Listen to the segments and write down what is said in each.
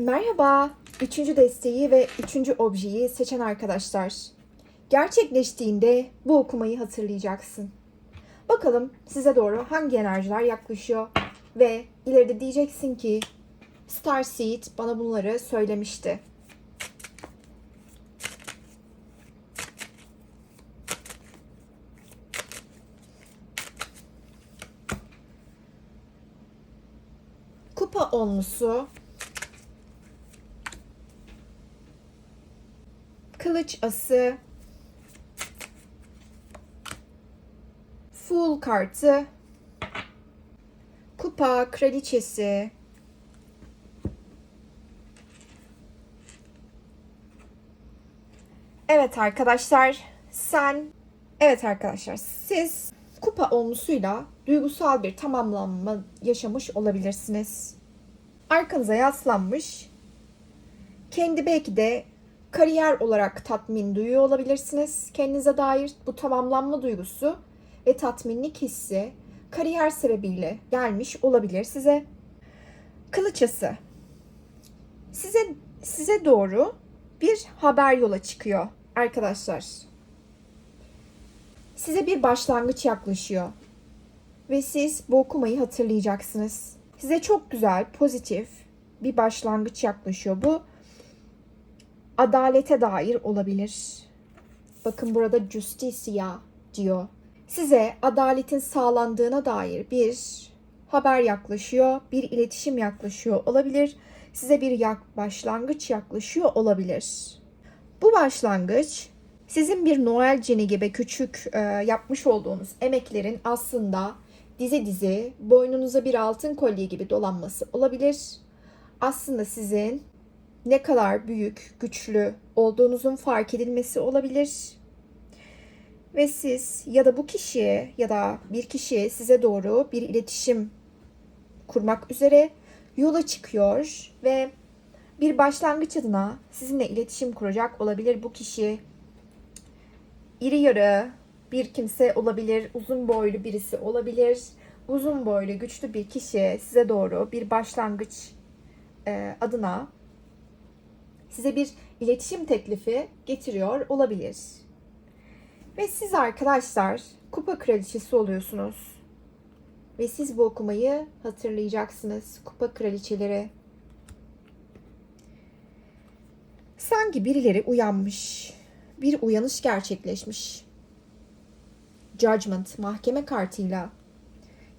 Merhaba, üçüncü desteği ve üçüncü objeyi seçen arkadaşlar. Gerçekleştiğinde bu okumayı hatırlayacaksın. Bakalım size doğru hangi enerjiler yaklaşıyor ve ileride diyeceksin ki Starseed bana bunları söylemişti. Kupa onlusu Kılıç ası. Fool kartı. Kupa kraliçesi. Evet arkadaşlar sen Evet arkadaşlar siz kupa olmuşuyla duygusal bir tamamlanma yaşamış olabilirsiniz. Arkanıza yaslanmış kendi belki de kariyer olarak tatmin duyuyor olabilirsiniz. Kendinize dair bu tamamlanma duygusu ve tatminlik hissi kariyer sebebiyle gelmiş olabilir size. Kılıçası. Size size doğru bir haber yola çıkıyor arkadaşlar. Size bir başlangıç yaklaşıyor. Ve siz bu okumayı hatırlayacaksınız. Size çok güzel, pozitif bir başlangıç yaklaşıyor. Bu adalete dair olabilir. Bakın burada justicia diyor. Size adaletin sağlandığına dair bir haber yaklaşıyor, bir iletişim yaklaşıyor olabilir. Size bir yak başlangıç yaklaşıyor olabilir. Bu başlangıç sizin bir Noel cini gibi küçük e, yapmış olduğunuz emeklerin aslında dize dize boynunuza bir altın kolye gibi dolanması olabilir. Aslında sizin ne kadar büyük, güçlü olduğunuzun fark edilmesi olabilir. Ve siz ya da bu kişi ya da bir kişi size doğru bir iletişim kurmak üzere yola çıkıyor ve bir başlangıç adına sizinle iletişim kuracak olabilir bu kişi. İri yarı bir kimse olabilir, uzun boylu birisi olabilir. Uzun boylu güçlü bir kişi size doğru bir başlangıç e, adına size bir iletişim teklifi getiriyor olabilir. Ve siz arkadaşlar kupa kraliçesi oluyorsunuz. Ve siz bu okumayı hatırlayacaksınız. Kupa kraliçeleri. Sanki birileri uyanmış. Bir uyanış gerçekleşmiş. Judgment mahkeme kartıyla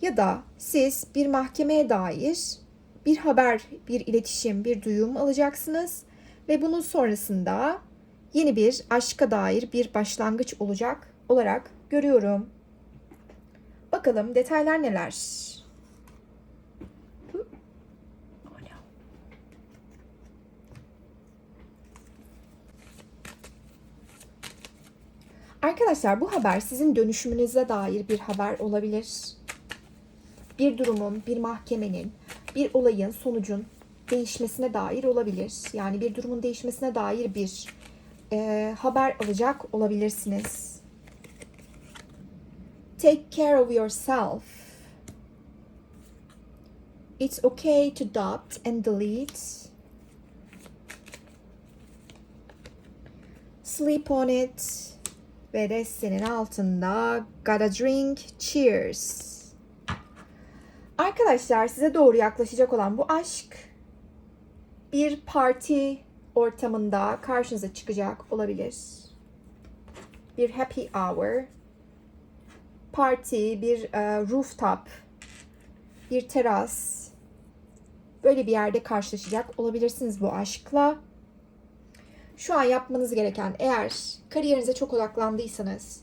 ya da siz bir mahkemeye dair bir haber, bir iletişim, bir duyum alacaksınız ve bunun sonrasında yeni bir aşka dair bir başlangıç olacak olarak görüyorum. Bakalım detaylar neler? Arkadaşlar bu haber sizin dönüşümünüze dair bir haber olabilir. Bir durumun, bir mahkemenin, bir olayın, sonucun değişmesine dair olabilir. Yani bir durumun değişmesine dair bir e, haber alacak olabilirsiniz. Take care of yourself. It's okay to adopt and delete. Sleep on it. Ve destenin altında gotta drink cheers. Arkadaşlar size doğru yaklaşacak olan bu aşk bir parti ortamında karşınıza çıkacak olabilir. Bir happy hour, parti, bir e, rooftop, bir teras. Böyle bir yerde karşılaşacak olabilirsiniz bu aşkla. Şu an yapmanız gereken eğer kariyerinize çok odaklandıysanız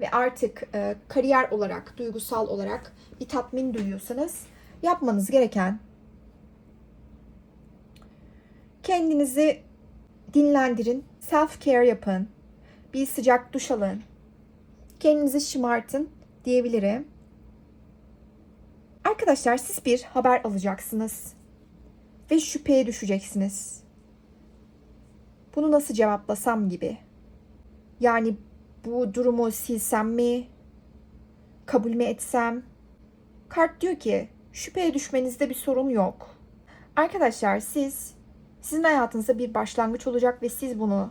ve artık e, kariyer olarak, duygusal olarak bir tatmin duyuyorsanız yapmanız gereken kendinizi dinlendirin, self care yapın, bir sıcak duş alın, kendinizi şımartın diyebilirim. Arkadaşlar siz bir haber alacaksınız ve şüpheye düşeceksiniz. Bunu nasıl cevaplasam gibi. Yani bu durumu silsem mi? Kabul mü etsem? Kart diyor ki şüpheye düşmenizde bir sorun yok. Arkadaşlar siz sizin hayatınızda bir başlangıç olacak ve siz bunu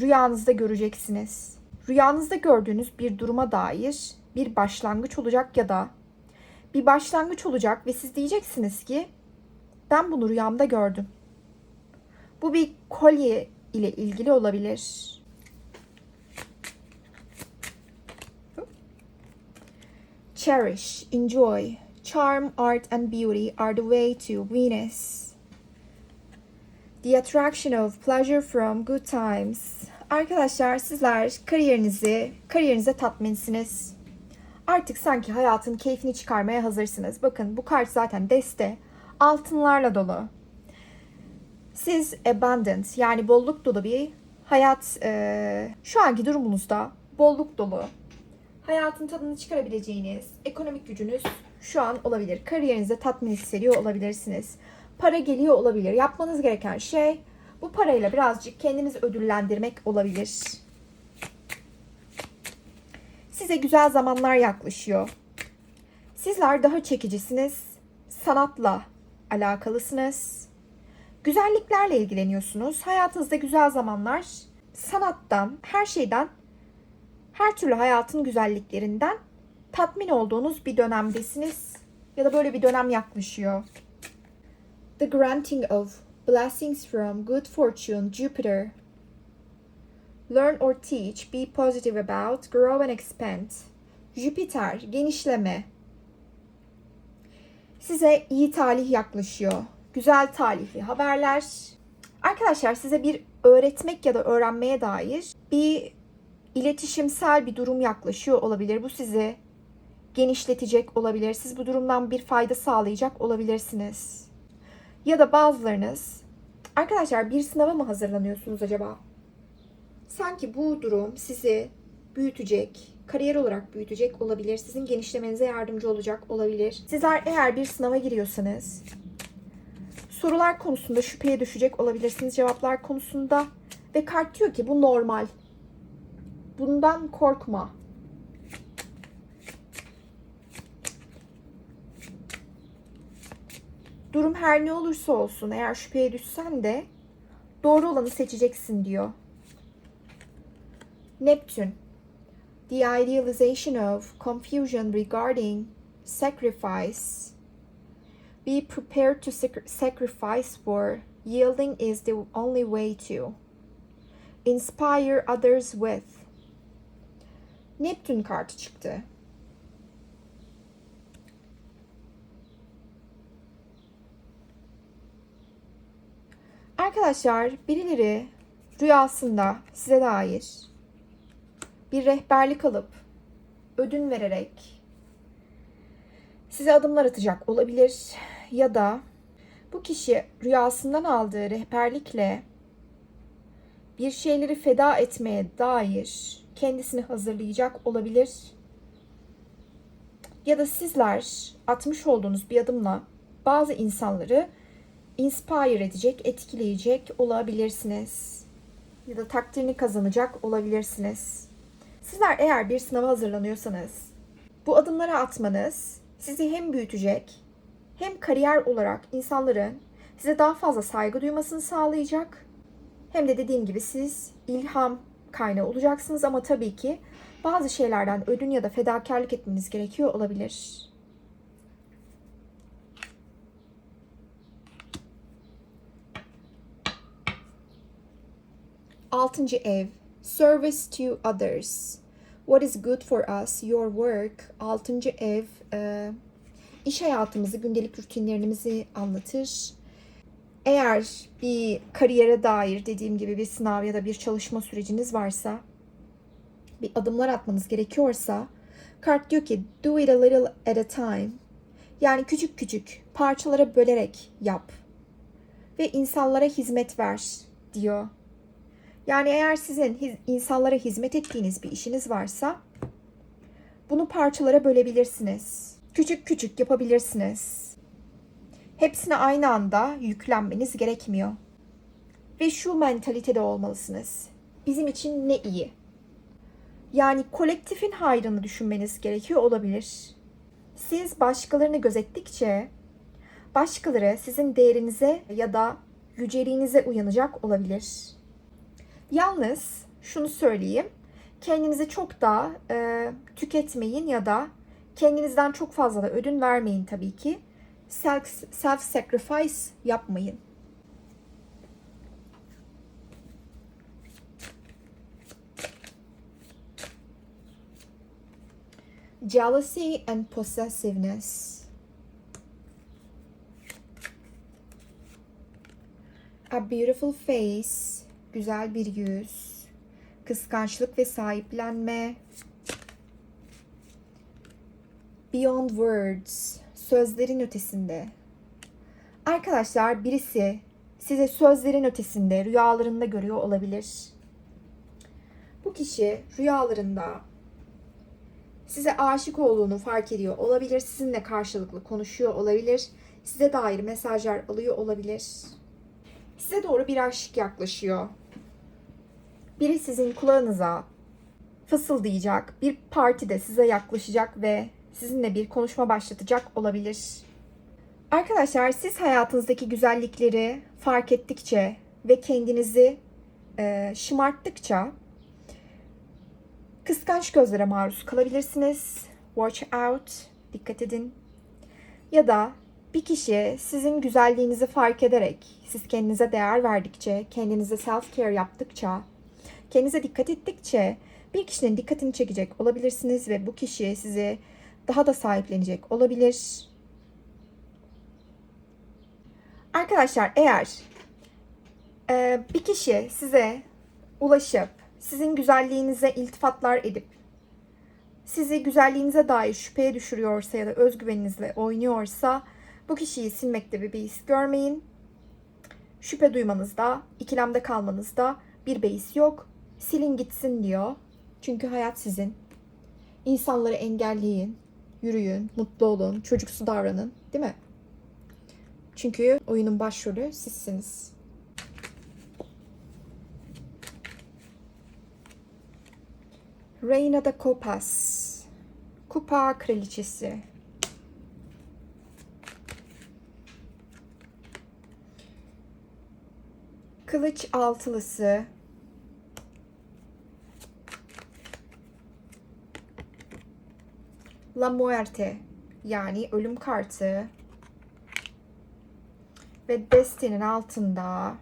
rüyanızda göreceksiniz. Rüyanızda gördüğünüz bir duruma dair bir başlangıç olacak ya da bir başlangıç olacak ve siz diyeceksiniz ki ben bunu rüyamda gördüm. Bu bir kolye ile ilgili olabilir. Cherish, enjoy. Charm, art, and beauty are the way to Venus. The attraction of pleasure from good times. Arkadaşlar sizler kariyerinizi, kariyerinize tatminsiniz. Artık sanki hayatın keyfini çıkarmaya hazırsınız. Bakın bu kart zaten deste. Altınlarla dolu. Siz abundant yani bolluk dolu bir hayat e, şu anki durumunuzda bolluk dolu. Hayatın tadını çıkarabileceğiniz ekonomik gücünüz şu an olabilir. Kariyerinizde tatmin hissediyor olabilirsiniz. Para geliyor olabilir. Yapmanız gereken şey bu parayla birazcık kendinizi ödüllendirmek olabilir. Size güzel zamanlar yaklaşıyor. Sizler daha çekicisiniz. Sanatla alakalısınız. Güzelliklerle ilgileniyorsunuz. Hayatınızda güzel zamanlar sanattan, her şeyden, her türlü hayatın güzelliklerinden tatmin olduğunuz bir dönemdesiniz. Ya da böyle bir dönem yaklaşıyor. The granting of blessings from good fortune, Jupiter. Learn or teach, be positive about, grow and expand. Jüpiter, genişleme. Size iyi talih yaklaşıyor. Güzel talihli haberler. Arkadaşlar size bir öğretmek ya da öğrenmeye dair bir iletişimsel bir durum yaklaşıyor olabilir. Bu sizi genişletecek olabilir. Siz bu durumdan bir fayda sağlayacak olabilirsiniz. Ya da bazılarınız arkadaşlar bir sınava mı hazırlanıyorsunuz acaba? Sanki bu durum sizi büyütecek, kariyer olarak büyütecek olabilir. Sizin genişlemenize yardımcı olacak olabilir. Sizler eğer bir sınava giriyorsanız sorular konusunda şüpheye düşecek olabilirsiniz. Cevaplar konusunda ve kart diyor ki bu normal. Bundan korkma. Durum her ne olursa olsun eğer şüpheye düşsen de doğru olanı seçeceksin diyor. Neptune. The idealization of confusion regarding sacrifice. Be prepared to sac- sacrifice for yielding is the only way to. Inspire others with. Neptün kartı çıktı. Arkadaşlar birileri rüyasında size dair bir rehberlik alıp ödün vererek size adımlar atacak olabilir ya da bu kişi rüyasından aldığı rehberlikle bir şeyleri feda etmeye dair kendisini hazırlayacak olabilir. Ya da sizler atmış olduğunuz bir adımla bazı insanları inspire edecek, etkileyecek olabilirsiniz. Ya da takdirini kazanacak olabilirsiniz. Sizler eğer bir sınava hazırlanıyorsanız bu adımları atmanız sizi hem büyütecek hem kariyer olarak insanların size daha fazla saygı duymasını sağlayacak hem de dediğim gibi siz ilham kaynağı olacaksınız ama tabii ki bazı şeylerden ödün ya da fedakarlık etmeniz gerekiyor olabilir. Altıncı ev. Service to others. What is good for us, your work. Altıncı ev. e, iş hayatımızı, gündelik rutinlerimizi anlatır. Eğer bir kariyere dair dediğim gibi bir sınav ya da bir çalışma süreciniz varsa, bir adımlar atmanız gerekiyorsa, kart diyor ki do it a little at a time. Yani küçük küçük parçalara bölerek yap ve insanlara hizmet ver diyor. Yani eğer sizin insanlara hizmet ettiğiniz bir işiniz varsa bunu parçalara bölebilirsiniz. Küçük küçük yapabilirsiniz. Hepsine aynı anda yüklenmeniz gerekmiyor. Ve şu mentalitede olmalısınız. Bizim için ne iyi? Yani kolektifin hayrını düşünmeniz gerekiyor olabilir. Siz başkalarını gözettikçe Başkaları sizin değerinize ya da yüceliğinize uyanacak olabilir. Yalnız şunu söyleyeyim. Kendinizi çok da e, tüketmeyin ya da kendinizden çok fazla da ödün vermeyin tabii ki. Self, self sacrifice yapmayın. Jealousy and possessiveness. A beautiful face, güzel bir yüz, kıskançlık ve sahiplenme. Beyond words, sözlerin ötesinde. Arkadaşlar birisi size sözlerin ötesinde rüyalarında görüyor olabilir. Bu kişi rüyalarında size aşık olduğunu fark ediyor olabilir. Sizinle karşılıklı konuşuyor olabilir. Size dair mesajlar alıyor olabilir. Size doğru bir aşk yaklaşıyor. Biri sizin kulağınıza fısıldayacak, bir partide size yaklaşacak ve sizinle bir konuşma başlatacak olabilir. Arkadaşlar siz hayatınızdaki güzellikleri fark ettikçe ve kendinizi e, şımarttıkça kıskanç gözlere maruz kalabilirsiniz. Watch out, dikkat edin. Ya da bir kişi sizin güzelliğinizi fark ederek, siz kendinize değer verdikçe, kendinize self care yaptıkça, kendinize dikkat ettikçe bir kişinin dikkatini çekecek olabilirsiniz ve bu kişi sizi daha da sahiplenecek olabilir. Arkadaşlar eğer e, bir kişi size ulaşıp sizin güzelliğinize iltifatlar edip sizi güzelliğinize dair şüpheye düşürüyorsa ya da özgüveninizle oynuyorsa bu kişiyi silmekte bir beis görmeyin. Şüphe duymanızda, ikilemde kalmanızda bir beis yok. Silin gitsin diyor. Çünkü hayat sizin. İnsanları engelleyin, yürüyün, mutlu olun, çocuksu davranın, değil mi? Çünkü oyunun başrolü sizsiniz. Reina da Copas. Kupa kraliçesi. Kılıç altılısı. La Muerte yani ölüm kartı. Ve destenin altında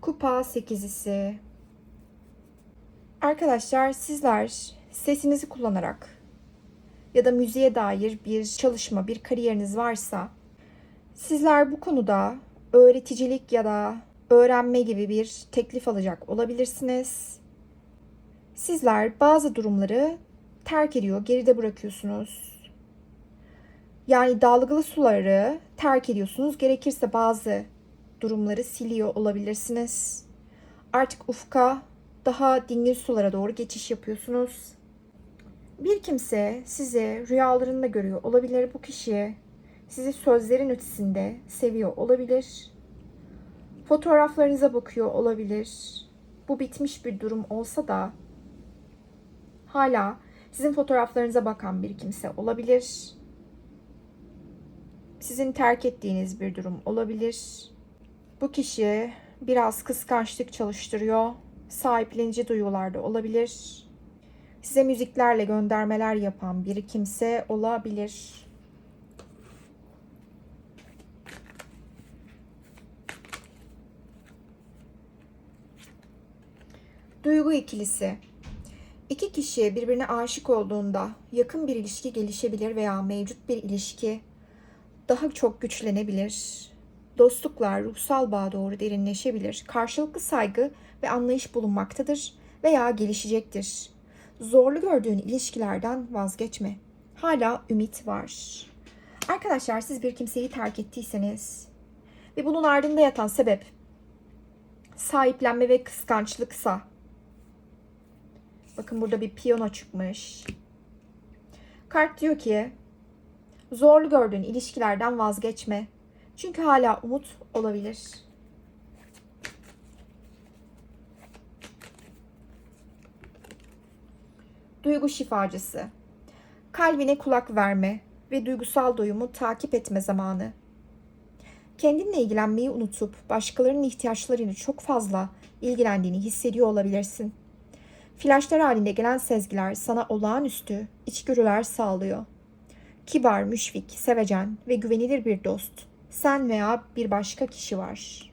kupa sekizisi. Arkadaşlar sizler sesinizi kullanarak ya da müziğe dair bir çalışma, bir kariyeriniz varsa sizler bu konuda öğreticilik ya da öğrenme gibi bir teklif alacak olabilirsiniz. Sizler bazı durumları terk ediyor, geride bırakıyorsunuz. Yani dalgalı suları terk ediyorsunuz. Gerekirse bazı durumları siliyor olabilirsiniz. Artık ufka daha dingin sulara doğru geçiş yapıyorsunuz. Bir kimse sizi rüyalarında görüyor olabilir. Bu kişi sizi sözlerin ötesinde seviyor olabilir. Fotoğraflarınıza bakıyor olabilir. Bu bitmiş bir durum olsa da hala sizin fotoğraflarınıza bakan bir kimse olabilir. Sizin terk ettiğiniz bir durum olabilir. Bu kişi biraz kıskançlık çalıştırıyor. Sahiplenici duygularda olabilir. Size müziklerle göndermeler yapan biri kimse olabilir. Duygu ikilisi. İki kişi birbirine aşık olduğunda yakın bir ilişki gelişebilir veya mevcut bir ilişki daha çok güçlenebilir. Dostluklar ruhsal bağ doğru derinleşebilir. Karşılıklı saygı ve anlayış bulunmaktadır veya gelişecektir. Zorlu gördüğün ilişkilerden vazgeçme. Hala ümit var. Arkadaşlar siz bir kimseyi terk ettiyseniz ve bunun ardında yatan sebep sahiplenme ve kıskançlıksa bakın burada bir piyano çıkmış. Kart diyor ki zorlu gördüğün ilişkilerden vazgeçme. Çünkü hala umut olabilir. Duygu şifacısı. Kalbine kulak verme. ve duygusal doyumu takip etme zamanı. Kendinle ilgilenmeyi unutup başkalarının ihtiyaçlarıyla çok fazla ilgilendiğini hissediyor olabilirsin. Flaşlar halinde gelen sezgiler sana olağanüstü içgörüler sağlıyor. Kibar, müşfik, sevecen ve güvenilir bir dost. Sen veya bir başka kişi var.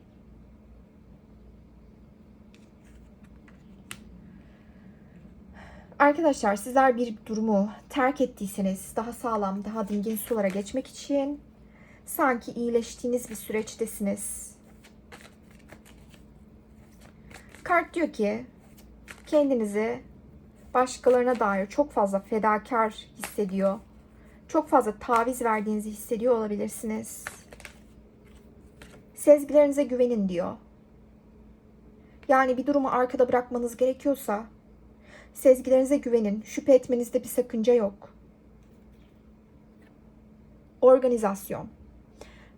Arkadaşlar sizler bir durumu terk ettiyseniz daha sağlam, daha dingin sulara geçmek için sanki iyileştiğiniz bir süreçtesiniz. Kart diyor ki kendinizi başkalarına dair çok fazla fedakar hissediyor. Çok fazla taviz verdiğinizi hissediyor olabilirsiniz. Sezgilerinize güvenin diyor. Yani bir durumu arkada bırakmanız gerekiyorsa sezgilerinize güvenin. Şüphe etmenizde bir sakınca yok. Organizasyon.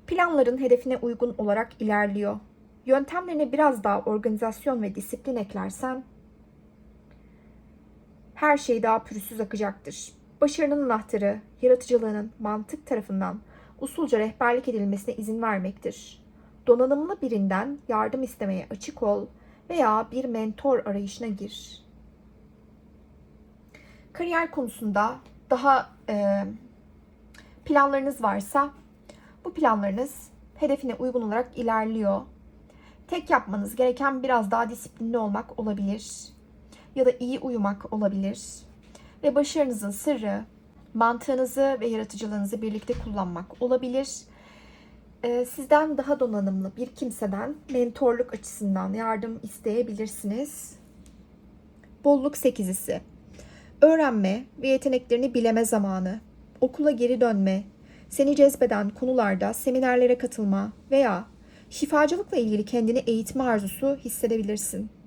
Planların hedefine uygun olarak ilerliyor. Yöntemlerine biraz daha organizasyon ve disiplin eklersen her şey daha pürüzsüz akacaktır. Başarının anahtarı, yaratıcılığının mantık tarafından usulca rehberlik edilmesine izin vermektir. Donanımlı birinden yardım istemeye açık ol veya bir mentor arayışına gir. Kariyer konusunda daha e, planlarınız varsa bu planlarınız hedefine uygun olarak ilerliyor. Tek yapmanız gereken biraz daha disiplinli olmak olabilir ya da iyi uyumak olabilir. Ve başarınızın sırrı mantığınızı ve yaratıcılığınızı birlikte kullanmak olabilir. Ee, sizden daha donanımlı bir kimseden mentorluk açısından yardım isteyebilirsiniz. Bolluk sekizisi. Öğrenme ve yeteneklerini bileme zamanı. Okula geri dönme, seni cezbeden konularda seminerlere katılma veya şifacılıkla ilgili kendini eğitme arzusu hissedebilirsin.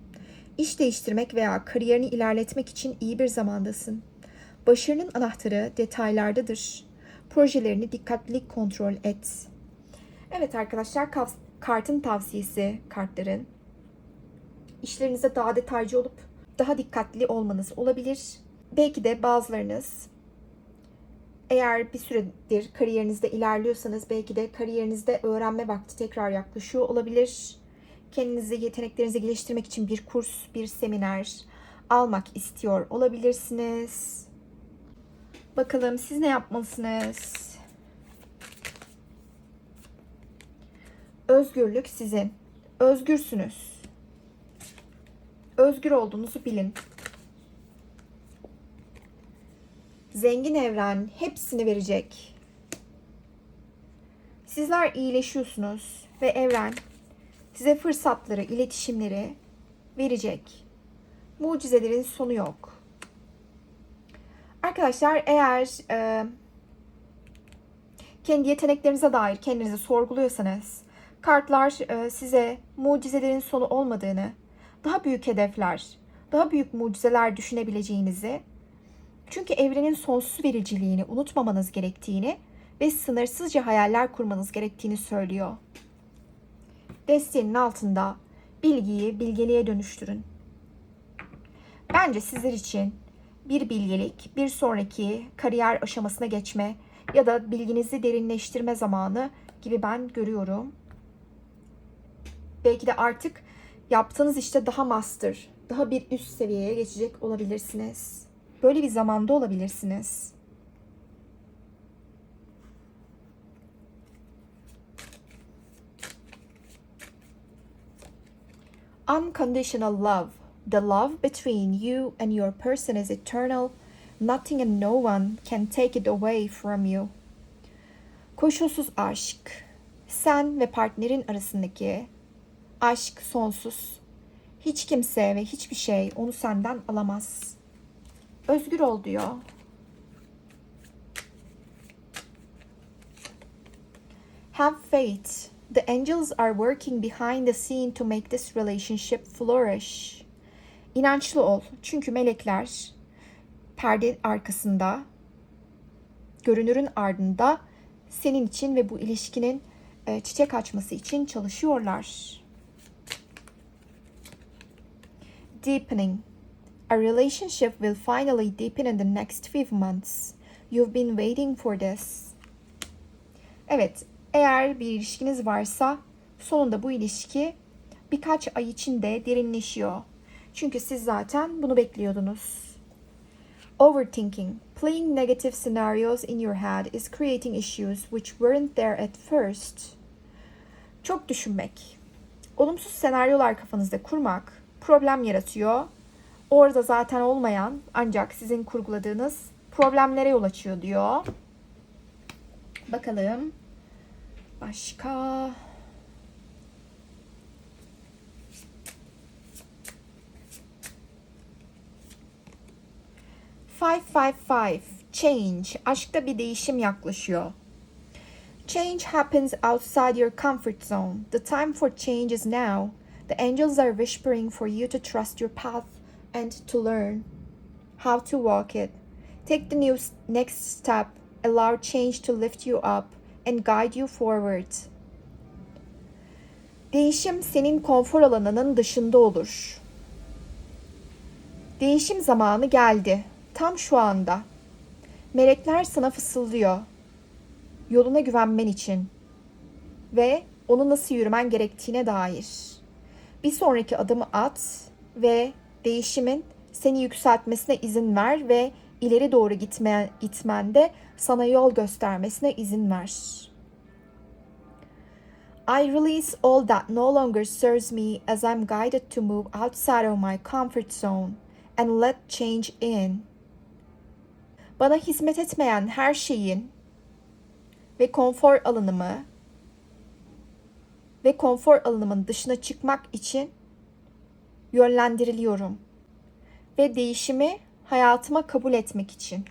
İş değiştirmek veya kariyerini ilerletmek için iyi bir zamandasın. Başarının anahtarı detaylardadır. Projelerini dikkatli kontrol et. Evet arkadaşlar kartın tavsiyesi kartların. İşlerinize daha detaycı olup daha dikkatli olmanız olabilir. Belki de bazılarınız eğer bir süredir kariyerinizde ilerliyorsanız belki de kariyerinizde öğrenme vakti tekrar yaklaşıyor olabilir. Kendinizi, yeteneklerinizi geliştirmek için bir kurs, bir seminer almak istiyor olabilirsiniz. Bakalım siz ne yapmalısınız? Özgürlük sizin. Özgürsünüz. Özgür olduğunuzu bilin. Zengin evren hepsini verecek. Sizler iyileşiyorsunuz ve evren size fırsatları, iletişimleri verecek. Mucizelerin sonu yok. Arkadaşlar eğer e, kendi yeteneklerinize dair kendinizi sorguluyorsanız kartlar e, size mucizelerin sonu olmadığını, daha büyük hedefler, daha büyük mucizeler düşünebileceğinizi çünkü evrenin sonsuz vericiliğini unutmamanız gerektiğini ve sınırsızca hayaller kurmanız gerektiğini söylüyor. Desteğinin altında bilgiyi bilgeliğe dönüştürün. Bence sizler için bir bilgelik, bir sonraki kariyer aşamasına geçme ya da bilginizi derinleştirme zamanı gibi ben görüyorum. Belki de artık yaptığınız işte daha master, daha bir üst seviyeye geçecek olabilirsiniz. Böyle bir zamanda olabilirsiniz. Unconditional love. The love between you and your person is eternal. Nothing and no one can take it away from you. Koşulsuz aşk. Sen ve partnerin arasındaki aşk sonsuz. Hiç kimse ve hiçbir şey onu senden alamaz. Özgür ol diyor. Have faith. The angels are working behind the scene to make this relationship flourish. İnançlı ol. Çünkü melekler perde arkasında, görünürün ardında senin için ve bu ilişkinin e, çiçek açması için çalışıyorlar. Deepening. A relationship will finally deepen in the next few months. You've been waiting for this. Evet, eğer bir ilişkiniz varsa sonunda bu ilişki birkaç ay içinde derinleşiyor. Çünkü siz zaten bunu bekliyordunuz. Overthinking. Playing negative scenarios in your head is creating issues which weren't there at first. Çok düşünmek. Olumsuz senaryolar kafanızda kurmak problem yaratıyor. Orada zaten olmayan ancak sizin kurguladığınız problemlere yol açıyor diyor. Bakalım. Başka. Five five five. Change. Aşkta bir değişim yaklaşıyor. Change happens outside your comfort zone. The time for change is now. The angels are whispering for you to trust your path and to learn how to walk it. Take the new next step. Allow change to lift you up and guide you forward. Değişim senin konfor alanının dışında olur. Değişim zamanı geldi. Tam şu anda. Melekler sana fısıldıyor. Yoluna güvenmen için ve onu nasıl yürümen gerektiğine dair. Bir sonraki adımı at ve değişimin seni yükseltmesine izin ver ve ileri doğru gitme, gitmende sana yol göstermesine izin ver. I release all that no longer serves me as I'm guided to move outside of my comfort zone and let change in. Bana hizmet etmeyen her şeyin ve konfor alanımı ve konfor alanımın dışına çıkmak için yönlendiriliyorum ve değişimi hayatıma kabul etmek için.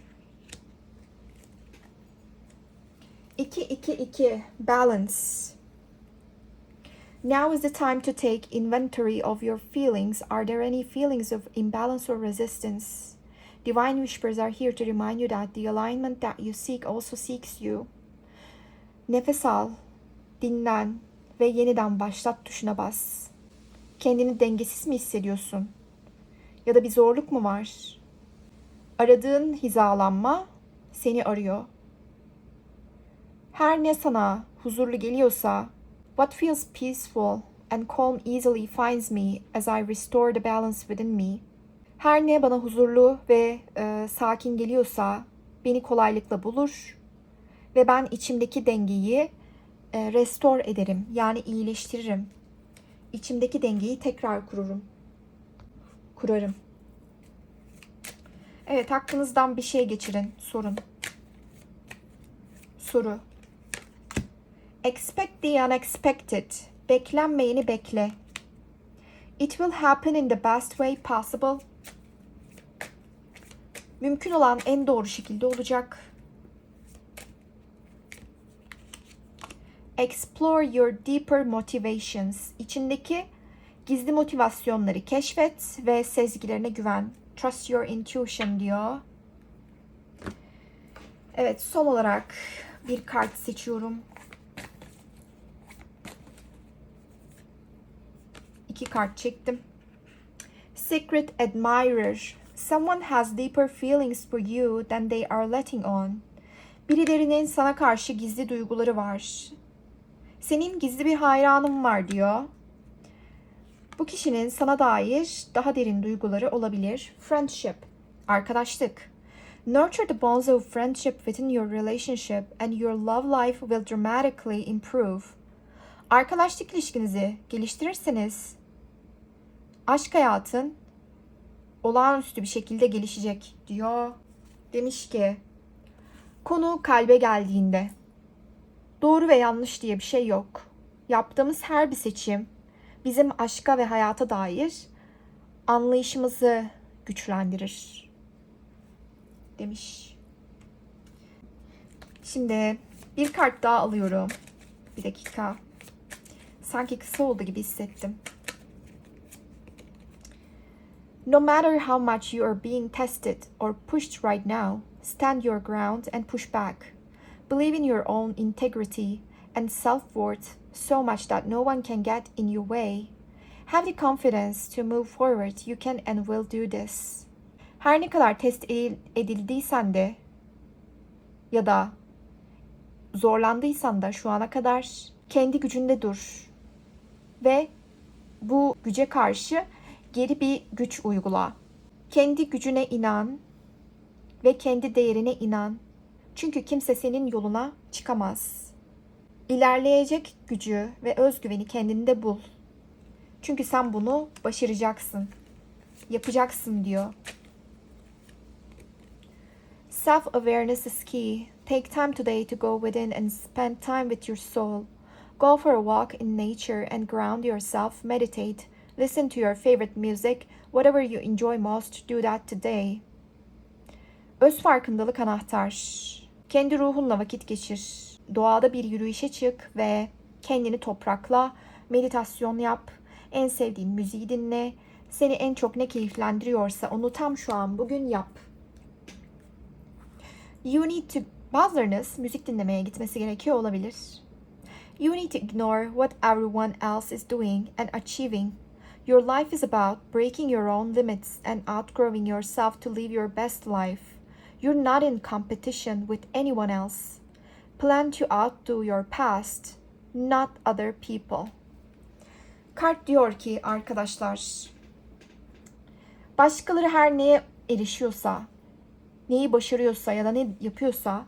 2 2 2 balance. Now is the time to take inventory of your feelings. Are there any feelings of imbalance or resistance? Divine whispers are here to remind you that the alignment that you seek also seeks you. Nefes al, dinlen ve yeniden başlat tuşuna bas. Kendini dengesiz mi hissediyorsun? Ya da bir zorluk mu var? Aradığın hizalanma seni arıyor. Her ne sana huzurlu geliyorsa, what feels peaceful and calm easily finds me as I restore the balance within me. Her ne bana huzurlu ve e, sakin geliyorsa beni kolaylıkla bulur ve ben içimdeki dengeyi e, restore ederim. Yani iyileştiririm. İçimdeki dengeyi tekrar kururum. Kurarım. Evet, hakkınızdan bir şey geçirin, sorun. Soru. Expect the unexpected. Beklenmeyeni bekle. It will happen in the best way possible. Mümkün olan en doğru şekilde olacak. Explore your deeper motivations. İçindeki gizli motivasyonları keşfet ve sezgilerine güven. Trust your intuition diyor. Evet, son olarak bir kart seçiyorum. İki kart çektim. Secret admirer. Someone has deeper feelings for you than they are letting on. Birilerinin sana karşı gizli duyguları var. Senin gizli bir hayranın var diyor. Bu kişinin sana dair daha derin duyguları olabilir. Friendship, arkadaşlık. Nurture the bonds of friendship within your relationship and your love life will dramatically improve. Arkadaşlık ilişkinizi geliştirirseniz aşk hayatın olağanüstü bir şekilde gelişecek diyor. Demiş ki konu kalbe geldiğinde doğru ve yanlış diye bir şey yok. Yaptığımız her bir seçim bizim aşka ve hayata dair anlayışımızı güçlendirir. Demiş. Şimdi bir kart daha alıyorum. Bir dakika. Sanki kısa oldu gibi hissettim. No matter how much you are being tested or pushed right now, stand your ground and push back. Believe in your own integrity and self worth so much that no one can get in your way. Have the confidence to move forward. You can and will do this. Her ne kadar test edil- edildiysen de ya da zorlandıysan da şu ana kadar kendi gücünde dur. Ve bu güce karşı geri bir güç uygula. Kendi gücüne inan ve kendi değerine inan. Çünkü kimse senin yoluna çıkamaz. İlerleyecek gücü ve özgüveni kendinde bul. Çünkü sen bunu başaracaksın. Yapacaksın diyor. Self awareness is key. Take time today to go within and spend time with your soul. Go for a walk in nature and ground yourself. Meditate. Listen to your favorite music. Whatever you enjoy most, do that today. Öz farkındalık anahtar. Kendi ruhunla vakit geçir. Doğada bir yürüyüşe çık ve kendini toprakla. Meditasyon yap. En sevdiğin müziği dinle. Seni en çok ne keyiflendiriyorsa onu tam şu an bugün yap. You need to bazılarınız müzik dinlemeye gitmesi gerekiyor olabilir. You need to ignore what everyone else is doing and achieving. Your life is about breaking your own limits and outgrowing yourself to live your best life. You're not in competition with anyone else. Plan to outdo your past, not other people. Kart diyor ki arkadaşlar, başkaları her neye erişiyorsa, neyi başarıyorsa ya da ne yapıyorsa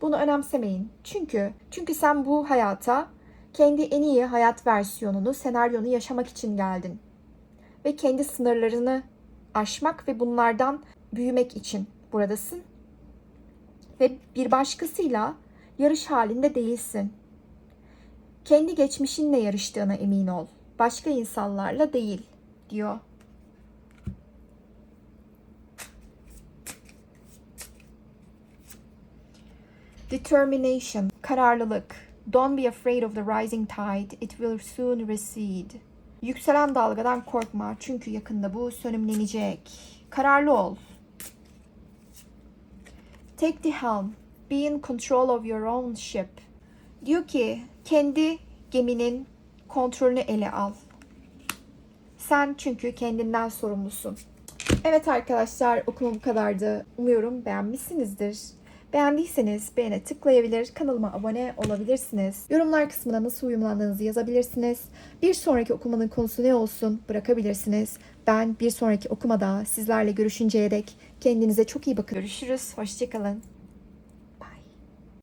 bunu önemsemeyin. Çünkü çünkü sen bu hayata kendi en iyi hayat versiyonunu, senaryonu yaşamak için geldin. Ve kendi sınırlarını aşmak ve bunlardan büyümek için buradasın. Ve bir başkasıyla yarış halinde değilsin. Kendi geçmişinle yarıştığına emin ol. Başka insanlarla değil diyor. Determination, kararlılık. Don't be afraid of the rising tide. It will soon recede. Yükselen dalgadan korkma çünkü yakında bu sönümlenecek. Kararlı ol. Take the helm. Be in control of your own ship. Diyor ki kendi geminin kontrolünü ele al. Sen çünkü kendinden sorumlusun. Evet arkadaşlar okumam bu kadardı. Umuyorum beğenmişsinizdir. Beğendiyseniz beğene tıklayabilir, kanalıma abone olabilirsiniz. Yorumlar kısmına nasıl uyumlandığınızı yazabilirsiniz. Bir sonraki okumanın konusu ne olsun bırakabilirsiniz. Ben bir sonraki okumada sizlerle görüşünceye dek kendinize çok iyi bakın. Görüşürüz, hoşçakalın.